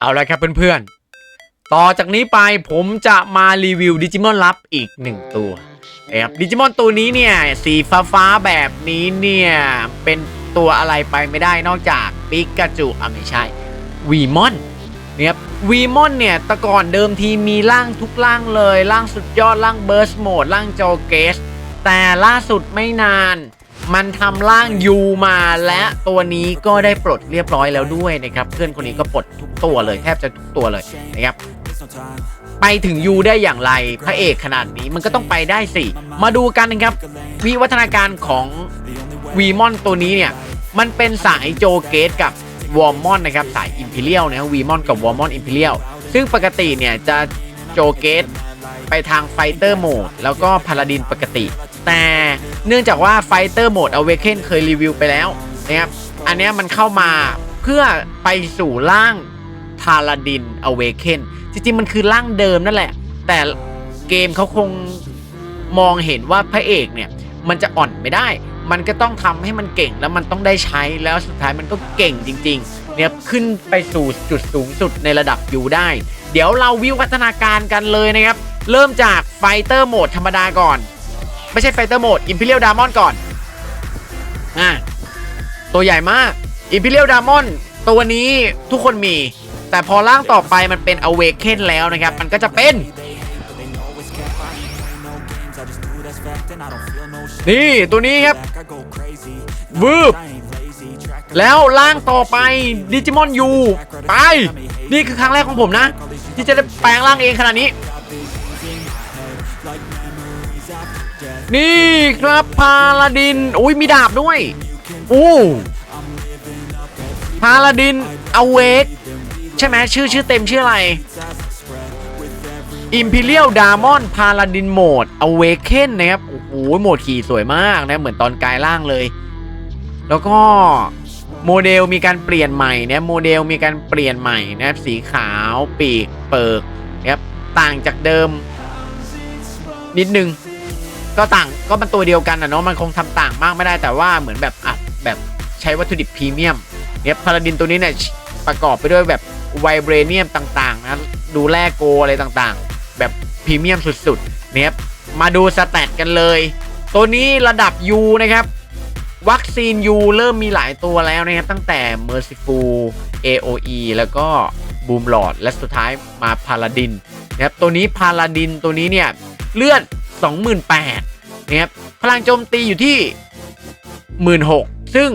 เอาละครับเพื่อนๆ ต่อจากนี้ไปผมจะมารีวิวดิจิมอนลับอีกหนึ่งตัวนะครับดิจิมอนตัวนี้เนี่ย สีฟ้าฟ้าแบบนี้เนี่ย เป็นตัวอะไรไปไม่ได้นอกจากปิกาจูอะไม่ใช่วีมอนนะครับวีมอนเนี่ยต่ก่อนเดิมทีมีร่างทุกร่างเลย ร่างสุดยอดร่างเบิร์สโหมดร่างโจเกสแต่ล่าสุดไม่นาน มันทำร่างยูมาและตัวนี้ก็ได้ปลดเรียบร้อยแล้วด้วยนะครับเพื่อนคนนี้ก็ปลดทุกตัวเลยแทบจะทุกตัวเลยนะครับไปถึงยูได้อย่างไรพระเอกขนาดนี้มันก็ต้องไปได้สิ มาดูกันนะครับ วิวัฒนาการของวีมอนตัวนี้เนี่ย มันเป็นสายโจเกตกับวอร์มอนนะครับ สายอิมพีเรียลนะวีมอนกับวอร์มอนอิมพีเรียลซึ่งปกติเนี่ยจะโจเกต ไปทางไฟเตอร์โหมดแล้วก็พาราดินปกติ แต่เนื่องจากว่าไฟเตอร์โหมด a w a k e n เคยรีวิวไปแล้วนะครับอันนี้มันเข้ามาเพื่อไปสู่ร่างพาราดิน a w a k e n จริงๆมันคือร่างเดิมนั่นแหละ แต่เกมเขาคงมองเห็นว่าพระเอกเนี่ยมันจะอ่อนไม่ได้ มันก็ต้องทำให้มันเก่งแล้วมันต้องได้ใช้แล้วสุดท้ายมันก็เก่งจริง ๆ เนี่ยขึ้นไปสู่จุดสูงสุดในระดับยูได้ เดี๋ยวเราวิวัฒนาการกันเลยนะครับ เริ่มจากไฟเตอร์โหมดธรรมดาก่อน ไม่ใช่ไฟเตอร์โหมดอิมพีเรียลดามอนก่อนอะตัวใหญ่มากอิมพีเรียลดามอนตัวนี้ทุกคนมี แต่พอร่างต่อไปมันเป็นอเวกเคนแล้วนะครับ มันก็จะเป็น นี่ตัวนี้ครับวืบ แล้วร่างต่อไปดิจิมอนยูไป นี่คือครั้งแรกของผมนะ ที่จะได้แปลงร่างเองขนาดนี้ นี่ครับพาลาดิน อุ้ยมีดาบด้วยอู้พาลาดินอเวกใช่ไหมชื่อชื่อเต็มชื่ออะไร Imperial Diamond Paladin Mode Awaken นะครับ โอ้โห โหมดขี่สวยมากนะ เหมือนตอนกายล่างเลย แล้วก็ โมเดลมีการเปลี่ยนใหม่นะโมเดลมีการเปลี่ยนใหม่นะครับสีขาวปีกเปิกนะครับต่างจากเดิม นิดนึง ก็ต่างก็มันตัวเดียวกันอนะเนาะมันคงทำต่างมากไม่ได้แต่ว่าเหมือนแบบอะแบบใช้วัตถุดิบพรีเมียมเนี่ยพาราดินตัวนี้เนี่ยประกอบไปด้วยแบบไวเบรเนียมต่างๆนะดูแร่โกอะไรต่างๆ แบบพรีเมียมสุดๆเนี่ยมาดูสแตทกันเลย ตัวนี้ระดับ U นะครับ วัคซีน U เริ่มมีหลายตัวแล้วนะครับ ตั้งแต่ Merciful AOE แล้วก็ Boom Lord และสุดท้ายมาพาราดินนะครับตัวนี้พาราดินตัวนี้เนี่ย เลือด 28,000นะครับพลังโจมตีอยู่ที่ 16,000 ซึ่ง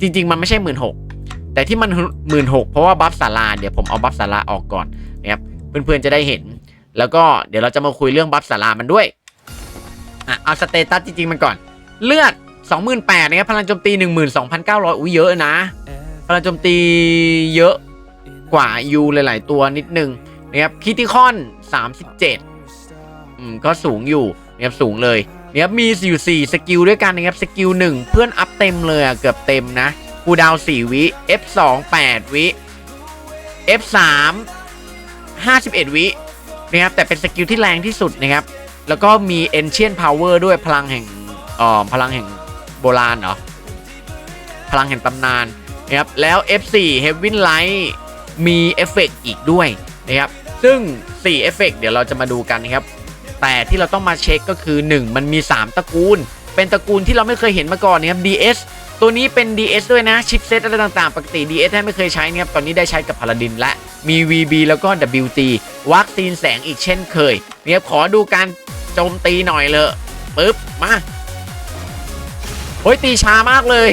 จริง ๆ มันไม่ใช่ 16,000 แต่ที่มัน 16,000 เพราะว่าบัฟสาราเดี๋ยวผมเอาบัฟสาราออกก่อนนะครับเพื่อนๆจะได้เห็น แล้วก็เดี๋ยวเราจะมาคุยเรื่องบัฟสารามันด้วยอะเอาสเตตัสจริงๆมันก่อน เลือด 28,000นะครับพลังโจมตี 12,900 อุ้ยเยอะนะ พลังโจมตีเยอะกว่ายูหลาย ๆ ตัวนิดนึงนะครับคิติคอน 37 อืม ก็สูงอยู่นะครับสูงเลยนะครับมีอยู่4สกิลด้วยกันนะครับสกิล 1 เพื่อนอัพเต็มเลยอะเกือบเต็มนะคูดาว 4 วิ F2 8 วิ F3 51 วินะครับแต่เป็นสกิลที่แรงที่สุดนะครับ แล้วก็มี Ancient Power ด้วยพลังแห่งเอ่อพลังแห่ง โบราณเหรอ พลังแห่งตำนานนะครับแล้ว F4 Heaven Light มีเอฟเฟกอีกด้วยนะครับ ซึ่ง4เอฟเฟกต์เดี๋ยวเราจะมาดูกันนะครับ แต่ที่เราต้องมาเช็คก็คือ 1 มันมี 3 ตระกูล เป็นตระกูลที่เราไม่เคยเห็นมาก่อนนะครับ DS ตัวนี้เป็น DS ด้วยนะ ชิปเซตอะไรต่างๆ ปกติ DS แทบไม่เคยใช้นะครับ ตอนนี้ได้ใช้กับพาราดินและมี VB แล้วก็ WT วัคซีนแสงอีกเช่นเคยเนี่ยขอดูการโจมตีหน่อยเลยปึ๊บ มา โอ้ยตีช้ามากเลย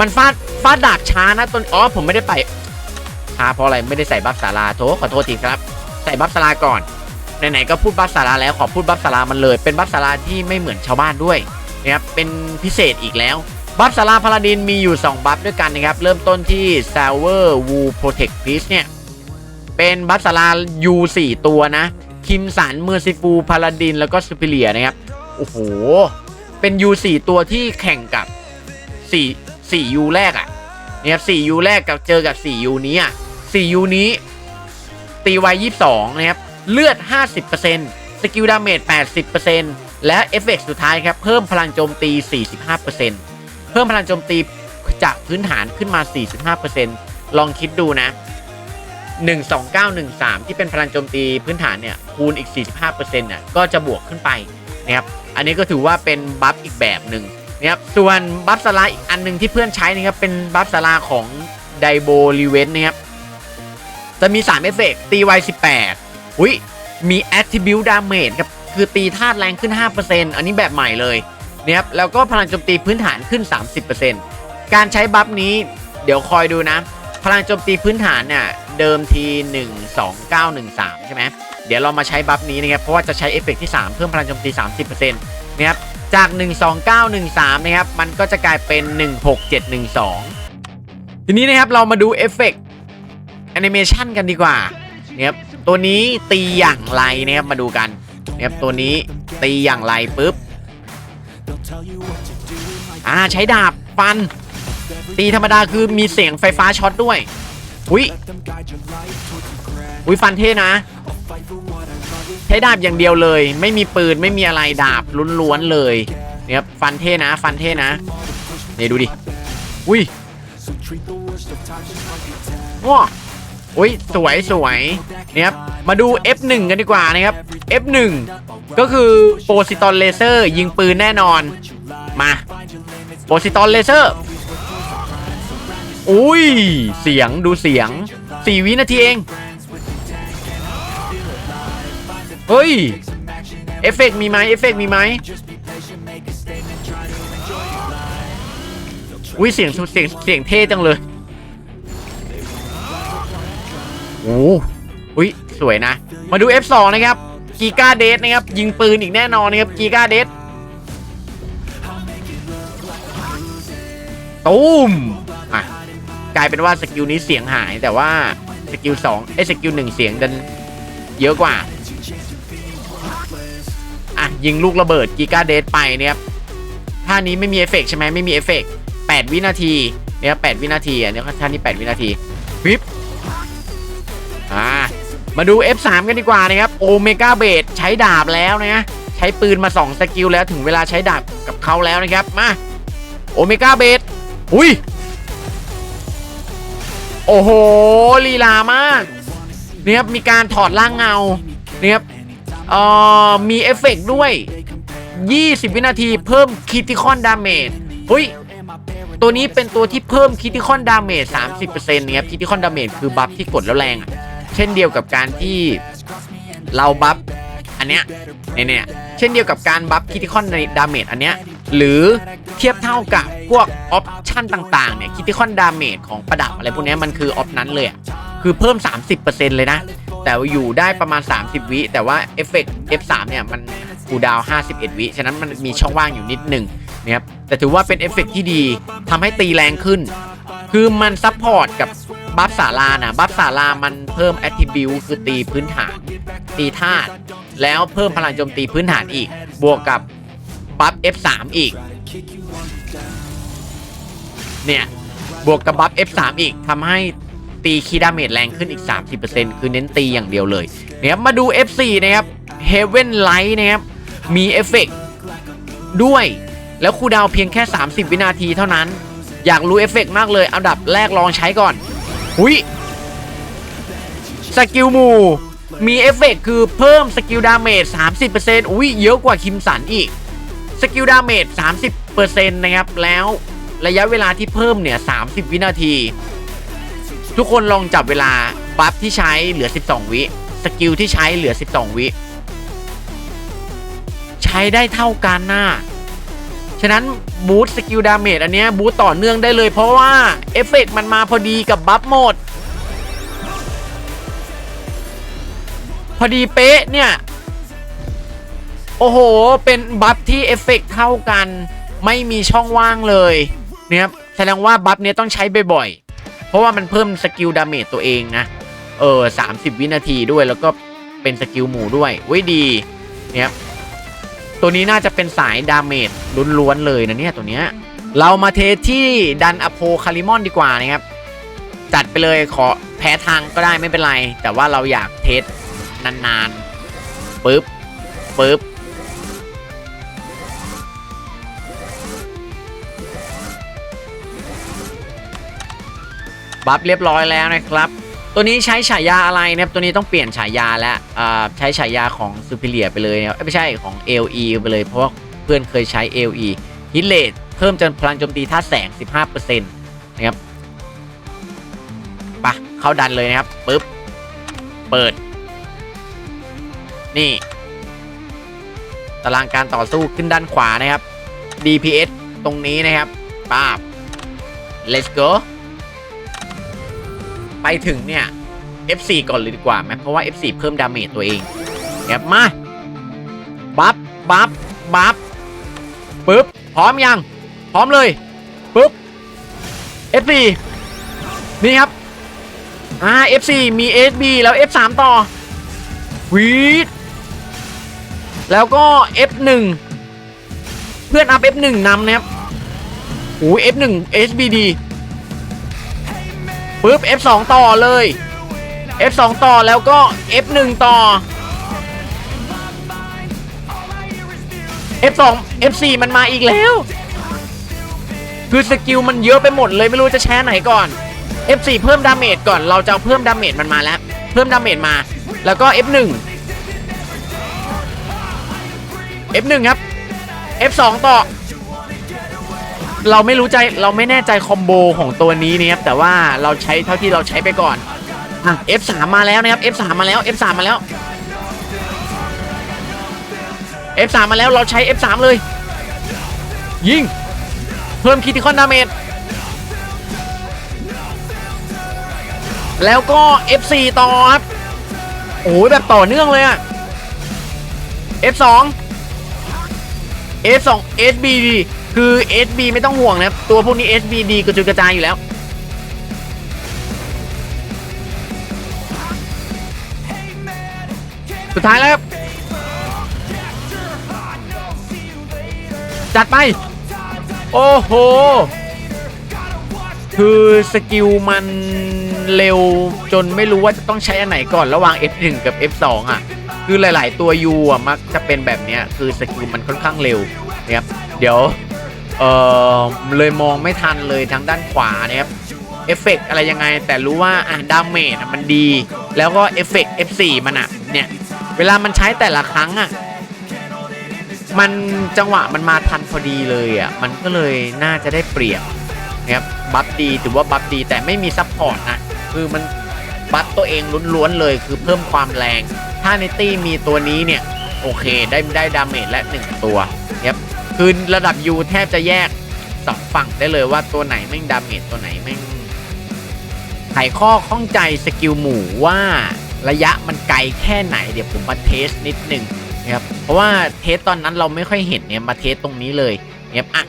มันฟาดฟาดดาบช้านะตนอ๋อผมไม่ได้ไปช้าเพราะอะไรไม่ได้ใส่บัฟสาราโถขอโทษทีครับ ใส่บัฟสาราก่อนไหนๆก็พูดบัฟสาราแล้วขอพูดบัฟสารามันเลย เป็นบัฟสาราที่ไม่เหมือนชาวบ้านด้วยนะครับเป็นพิเศษอีกแล้วบัฟสาราพาราดินมีอยู่ 2 บัฟด้วยกันนะครับ เริ่มต้นที่ s a v e r w o o Protect Peace เนี่ย เป็นบัฟสารา U 4 ตัวนะ คิมสันเมอร์ซิฟูพาราดินแล้วก็ซูเปเรียนะครับ โอ้โห เป็น U 4 ตัวที่แข่งกับ 4 4 U แรกอะ่ะเนี่ย 4 U แรกกับเจอกับ 4 U นี้อะ 4 U นี้ ตีไว22 นะครับ เลือด 50%สกิลดาเมจ 80%และเอฟเฟกต์สุดท้ายครับ เพิ่มพลังโจมตี 45%เพิ่มพลังโจมตีจากพื้นฐานขึ้นมา 45%ลองคิดดูนะ 12913 ที่เป็นพลังโจมตีพื้นฐานเนี่ย คูณอีก 45%น่ะก็จะบวกขึ้นไปนะครับ อันนี้ก็ถือว่าเป็นบัฟอีกแบบหนึ่งนะครับส่วนบัฟสลาอีกอันหนึ่งที่เพื่อนใช้นะครับเป็นบัฟสลาของไดโบรีเวนนะครับจะมี3เอฟเฟกตีไว18อุ้ยมี Attribute Damage ครับคือตีธาตุแรงขึ้น 5%อันนี้แบบใหม่เลยนะครับแล้วก็พลังโจมตีพื้นฐานขึ้น 30%การใช้บัฟนี้เดี๋ยวคอยดูนะ พลังโจมตีพื้นฐานเนี่ย เดิมที 12913 ใช่ไหมเดี๋ยวเรามาใช้บัฟนี้นะครับ เพราะว่าจะใช้เอฟเฟกต์ที่ 3 เพิ่มพลังโจมตี 30%นะครับ จาก 12913 นะครับ มันก็จะกลายเป็น 16712 ทีนี้นะครับเรามาดูเอฟเฟกต์แอนิเมชันกันดีกว่านะครับตัวนี้ตีอย่างไรนะครับมาดูกันนะครับตัวนี้ตีอย่างไรปุ๊บอ่าใช้ดาบฟัน ตีธรรมดาคือมีเสียงไฟฟ้าช็อตด้วย อุ้ยอุ้ยฟันเท่นะ ใช้ดาบอย่างเดียวเลย ไม่มีปืนไม่มีอะไรดาบล้วนๆเลยเนี่ยครับฟันเท่นะ ฟันเท่นะเนี่ยดูดิอุ้ยว้าอุ้ยสวยสวยเนี่ยครับมาดู F1 กันดีกว่านะครับ F1 ก็คือโปรซิตอนเลเซอร์ยิงปืนแน่นอนมาโปรซิตอนเลเซอร์ อุ้ย เสียงดูเสียง 4 วินาทีเอง เฮ้ย เอฟเฟกต์มีไหมเอฟเฟกต์มีไหมอุ้ยเสียงเสียงเสียงเท่จังเลยโอ้อุ้ยสวยนะ มาดู F2 นะครับกีกาเดสนะครับ ยิงปืนอีกแน่นอนนะครับกีกาเดสตูม กลายเป็นว่าสกิลนี้เสียงหาย แต่ว่าสกิลสองไอ้สกิลหนึ่งเสียงดันเยอะกว่า อะ ยิงลูกระเบิดกีกาเดสไปเนี่ยท่านี้ไม่มีเอฟเฟกใช่ไหมไม่มีเอฟเฟกต์8วินาทีเนี่ยแปดวินาทีอะเนี่ยท่านี้8วินาทีวิบอ่ามาดู F3 กันดีกว่านะครับโอเมก้าเบดใช้ดาบแล้วนะใช้ปืนมา2สกิลแล้วถึงเวลาใช้ดาบกับเขาแล้วนะครับมาโอเมก้าเบดอุ้ย โอ้โหลีลามากเนี่ยครับมีการถอดร่างเงาเนี่ยครับเอ่อมีเอฟเฟกด้วย 20 วินาทีเพิ่มคิติคอนดาเมจเฮ้ยตัวนี้เป็นตัวที่เพิ่มคิติคอนดาเมจ30%เนี่ยครับคิติคอนดาเมจคือบัฟที่กดแล้วแรงอะเช่นเดียวกับการที่เราบัฟอันเนี้ยเนี่ยเนี่ยเช่นเดียวกับการบัฟคิติคอนในดาเมจอันเนี้ย หรือเทียบเท่ากับพวกออปชั่นต่างๆเนี่ยคิติคอนดาเมจของประดับอะไรพวกนี้มันคือออปนั้นเลยคือเพิ่ม 30%เลยนะ แต่อยู่ได้ประมาณ 30 วิ แต่ว่าเอฟเฟกต์ F3 เนี่ยมันคูดาว 51 วิ ฉะนั้นมันมีช่องว่างอยู่นิดหนึ่งนะครับแต่ถือว่าเป็นเอฟเฟกต์ที่ดีทำให้ตีแรงขึ้น คือมันซับพอร์ตกับบัฟสารานะบัฟสารามันเพิ่มแอ t ทิบิวคือตีพื้นฐาน ตีธาตุแล้วเพิ่มพลังโจมตีพื้นฐานอีก บวกกับ บัฟ F3 อีก เนี่ย บวกกับบัฟ F3 อีกทำให้ตีคีดาเมจแรงขึ้นอีก 30%คือเน้นตีอย่างเดียวเลยนะครับมาดู F4 นะครับ Heaven Light นะครับ มีเอฟเฟกด้วย แล้วคูดาวเพียงแค่ 30 วินาทีเท่านั้น อยากรู้เอฟเฟกมากเลยอันดับแรกลองใช้ก่อน หุยสกิลหมูมีเอฟเฟกคือเพิ่มสกิลดาเมจ30%อุ้ยเยอะกว่าคิมสันอีก สกิลดาเมจ30%นะครับ แล้วระยะเวลาที่เพิ่มเนี่ย 30 วินาที ทุกคนลองจับเวลา บัฟที่ใช้เหลือ 12 วิ สกิลที่ใช้เหลือ 12 วิ ใช้ได้เท่ากันน่ะฉะนั้นบูตสกิลดาเมจอันเนี้ยบูตต่อเนื่องได้เลย เพราะว่า เอฟเฟกมันมาพอดีกับบัฟโหมด พอดีเป๊ะเนี่ย โอ้โห เป็นบัฟที่เอฟเฟกเท่ากัน ไม่มีช่องว่างเลยเนี่ยครับแสดงว่าบัฟเนี้ยต้องใช้บ่อยๆ เพราะว่ามันเพิ่มสกิลดาเมจตัวเองนะ เออ30วินาทีด้วยแล้วก็เป็นสกิลหมู่ด้วยเว้ยดีเนี่ยครับตัวนี้น่าจะเป็นสายดาเมจล้วนๆเลยนะเนี่ยตัวเนี้ย เรามาเทสที่ดันอโพคาริมอนดีกว่านะครับ จัดไปเลยขอแพ้ทางก็ได้ไม่เป็นไร แต่ว่าเราอยากเทสนานๆปึ๊บปึ๊บ บัฟเรียบร้อยแล้วนะครับ ตัวนี้ใช้ฉายาอะไรนะครับตัวนี้ต้องเปลี่ยนฉายาแล้วใช้ฉายาของ Superior ไปเลยนะครับเอ้ยไม่ใช่ของ LE ไปเลย เพราะว่าเพื่อนเคยใช้ LE ฮิตเลตเพิ่มจนพลังโจมตีท่าแสง 15%นะครับไปะเข้าดันเลยนะครับปึ๊บเปิด นี่ ตารางการต่อสู้ขึ้นด้านขวานะครับ DPS ตรงนี้นะครับป้าบ let's go ไปถึงเนี่ย F4 ก่อนเลยดีกว่าไหมเพราะว่า F4 เพิ่มดาเมจตัวเองครับมา บัฟ บัฟ บัฟ ปึ๊บ พร้อมยัง พร้อมเลย ปึ๊บ F4 นี่ครับ อ่า F4 มี SB แล้ว F3 ต่อวีดแล้วก็ F1 เพื่อนอัพ F1 นำนะครับโอ้ย F1 SBD ปึ๊บ F2 ต่อเลย F2 ต่อแล้วก็ F1 ต่อ F2 F4 มันมาอีกแล้ว คือสกิลมันเยอะไปหมดเลยไม่รู้จะแช้ไหนก่อน F4 เพิ่มดาเมจก่อนเราจะเอาเพิ่มดาเมจมันมาแล้ว เพิ่มดาเมจมา แล้วก็ F1 F1 ครับ F2 ต่อ เราไม่รู้ใจเราไม่แน่ใจคอมโบของตัวนี้นะครับแต่ว่าเราใช้เท่าที่เราใช้ไปก่อนอะ F3 มาแล้วนะครับ F3 มาแล้ว F3 มาแล้ว F3 มาแล้วเราใช้ F3 เลย ยิง เพิ่มคิติคอนดาเมจแล้วก็ F4 ต่อครับโอ้ยแบบต่อเนื่องเลยอะ F2 F2 SBD คือ SB ไม่ต้องห่วงนะครับ ตัวพวกนี้ SBD กระจุยกระจายอยู่แล้ว สุดท้ายแล้วครับ จัดไป โอ้โห คือสกิลมันเร็วจนไม่รู้ว่าจะต้องใช้อันไหนก่อนระหว่าง F1 กับ F2 อะ คือหลาย ๆ ตัว U อะมักจะเป็นแบบเนี้ยคือสกิลมันค่อนข้างเร็วนะครับเดี๋ยว เออเลยมองไม่ทันเลยทางด้านขวานะครับเอฟเฟกอะไรยังไง แต่รู้ว่าอะดาเมจมันดี แล้วก็เอฟเฟก F4 มันอะเนี่ย เวลามันใช้แต่ละครั้งอะมันจังหวะมันมาทันพอดีเลยอะมันก็เลยน่าจะได้เปรียบนะครับบัฟดีถือว่าบัฟดีแต่ไม่มีซัพพอร์ตนะคือมันบัฟตัวเองล้วนๆเลยคือเพิ่มความแรง ถ้าในตี้มีตัวนี้เนี่ย โอเคได้ได้ดาเมจและหนึ่งตัวนะครับ คือระดับ U แทบจะแยกสองฝั่งได้เลยว่าตัวไหนแม่งดาเมจตัวไหนแม่งไขข้อข้องใจสกิลหมู่ว่าระยะมันไกลแค่ไหนเดี๋ยวผมมาเทสนิดหนึ่งนะครับเพราะว่าเทสตอนนั้นเราไม่ค่อยเห็นเนี่ยมาเทสตรงนี้เลยนะครับอะ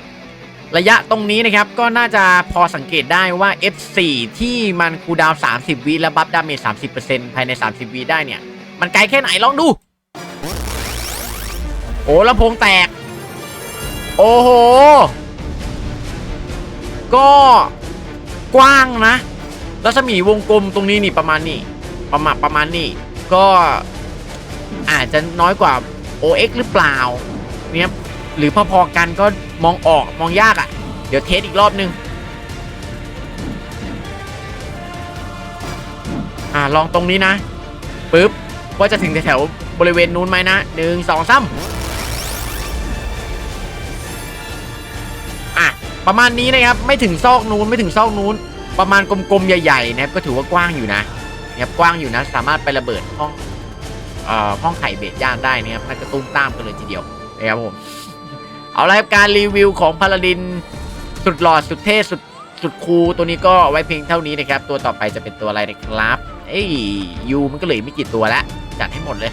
ระยะตรงนี้นะครับก็น่าจะพอสังเกตได้ว่า F4 ที่มันคูดาว 30 วิและบัฟดาเมจ30%ภายใน 30 วิได้เนี่ย มันไกลแค่ไหนลองดู โอ้ลำโพงแตก โอ้โห ก็กว้างนะ รัศมีวงกลมตรงนี้นี่ประมาณนี้ ประมาณประมาณนี้ ก็อาจจะน้อยกว่า OX หรือเปล่าเนี่ยหรือพอๆกันก็มองออกมองยากอะ่ะ เดี๋ยวเทสอีกรอบนึง อ่าลองตรงนี้นะปึ๊บว่าจะถึงแถวบริเวณนู้นไหมนะหนึ่งสองสาม ประมาณนี้นะครับไม่ถึงซอกนู้นไม่ถึงซอกนู้น ประมาณกลมๆใหญ่ๆนะครับก็ถือว่ากว้างอยู่นะนะครับกว้างอยู่นะ สามารถไประเบิดห้องเอ่อห้องไข่เบสย่างได้นะครับน่าจะตุ้มตามกันเลยทีเดียวนะครับผมเอาละครับการรีวิวของพาราดินสุดหล่อสุดเท่สุดสุดคูตัวนี้ก็ไว้เพียงเท่านี้นะครับ ตัวต่อไปจะเป็นตัวอะไรนะครับ เอ้ยยูมันก็เหลือไม่กี่ตัวแล้วจัดให้หมดเลย